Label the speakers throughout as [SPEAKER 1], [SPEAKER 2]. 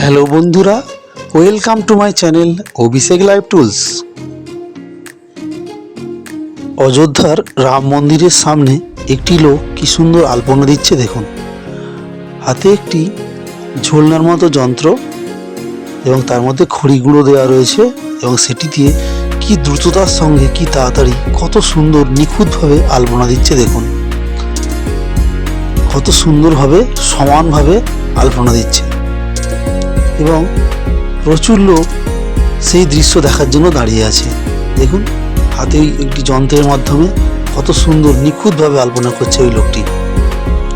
[SPEAKER 1] Hello বন্ধুরা, welcome to my channel Abhishek live tools. অযোধ্যার রাম মন্দিরের সামনে একটি লোক কি সুন্দর আলপনা দিচ্ছে দেখুন। হাতে একটি ঝোলনার মতো যন্ত্র এবং তার মধ্যে খড়ি গুঁড়ো দেওয়া রয়েছে এবং সেটি দিয়ে কি দ্রুততার সঙ্গে, কি তাড়াতাড়ি, কত সুন্দর, নিখুঁতভাবে আলপনা দিচ্ছে দেখুন। কত সুন্দরভাবে, সমানভাবে আলপনা দিচ্ছে। এবং প্রচুর লোক সেই দৃশ্য দেখার জন্য দাঁড়িয়ে আছে। দেখুন হাতে একটি যন্ত্রের মাধ্যমে কত সুন্দর, নিখুঁতভাবে আলপনা করছে ওই লোকটি।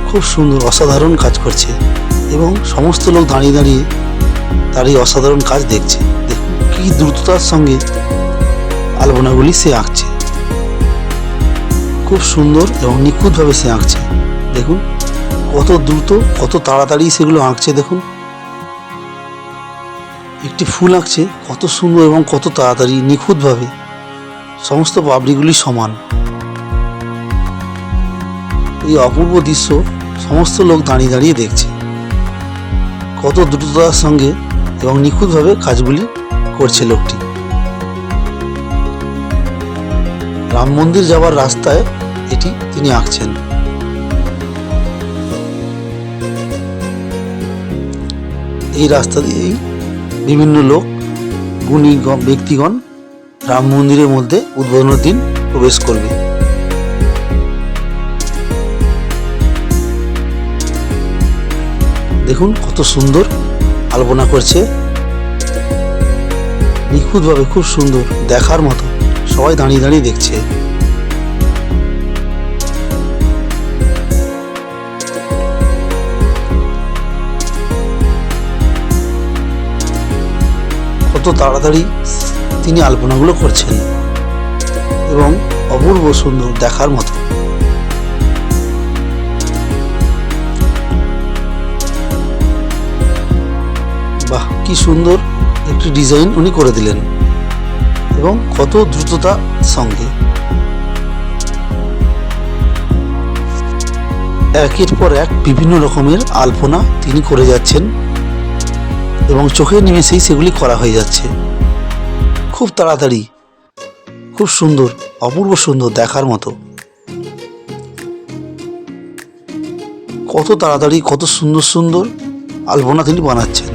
[SPEAKER 1] খুব সুন্দর, অসাধারণ কাজ করছে এবং সমস্ত লোক দাঁড়িয়ে দাঁড়িয়ে তার এই অসাধারণ কাজ দেখছে। দেখুন, কী দ্রুততার সঙ্গে আলপনাগুলি সে আঁকছে। খুব সুন্দর এবং নিখুঁতভাবে সে আঁকছে। দেখুন, কত দ্রুত, কত তাড়াতাড়ি সেগুলো আঁকছে, দেখুন। একটি ফুল আঁকছে কত সুন্দর এবং কত তাড়াতাড়ি, নিখুঁতভাবে। সমস্ত পাবড়িগুলি সমান। এই অপূর্ব দৃশ্য সমস্ত লোক দাঁড়িয়ে দাঁড়িয়ে দেখছে। কত দ্রুততার সঙ্গে এবং নিখুঁতভাবে কাজগুলি করছে লোকটি। রাম মন্দির যাওয়ার রাস্তায় এটি তিনি আঁকছেন। এই রাস্তা দিয়েই বিভিন্ন লোক, গুণী ব্যক্তিগণ রাম মন্দিরের মধ্যে উদ্বোধনের দিন প্রবেশ করবে। দেখুন কত সুন্দর আলপনা করছে। নিখুঁতভাবে খুব সুন্দর দেখার মতো সবাই দাঁড়িয়ে দাঁড়িয়ে দেখছে। কত তাড়াতাড়ি তিনি আলপনাগুলো করছেন এবং অপূর্ব সুন্দর দেখার মতো। বাহ, কি সুন্দর একটি ডিজাইন উনি করে দিলেন এবং কত দ্রুততা সঙ্গে। একের পর এক বিভিন্ন রকমের আলপনা তিনি করে যাচ্ছেন। এবং চোখের নিমেষেই সেগুলি করা হয়ে যাচ্ছে। খুব তাড়াতাড়ি, খুব সুন্দর, অপূর্ব সুন্দর দেখার মতো। কত তাড়াতাড়ি, কত সুন্দর সুন্দর আলপনা তিনি বানাচ্ছেন।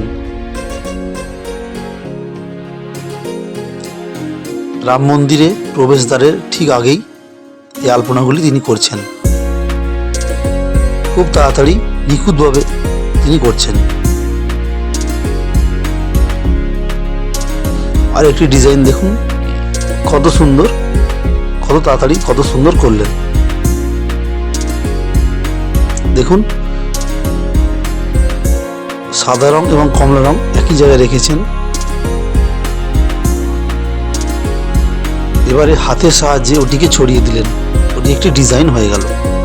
[SPEAKER 1] রাম মন্দিরে প্রবেশদ্বারের ঠিক আগেই এই আলপনাগুলি তিনি করছেন। খুব তাড়াতাড়ি নিখুঁতভাবে তিনি করছেন। আর একটি ডিজাইন দেখুন। কত সুন্দর, কত তাড়াতাড়ি, কত সুন্দর করলেন। দেখুন, সাদা রং এবং কমলা রং একই জায়গায় রেখেছেন। এবারে হাতের সাহায্যে ওটিকে ছড়িয়ে দিলেন। ওটি একটি ডিজাইন হয়ে গেল।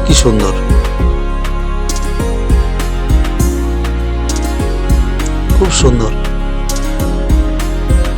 [SPEAKER 1] কি সুন্দর। খুব সুন্দর।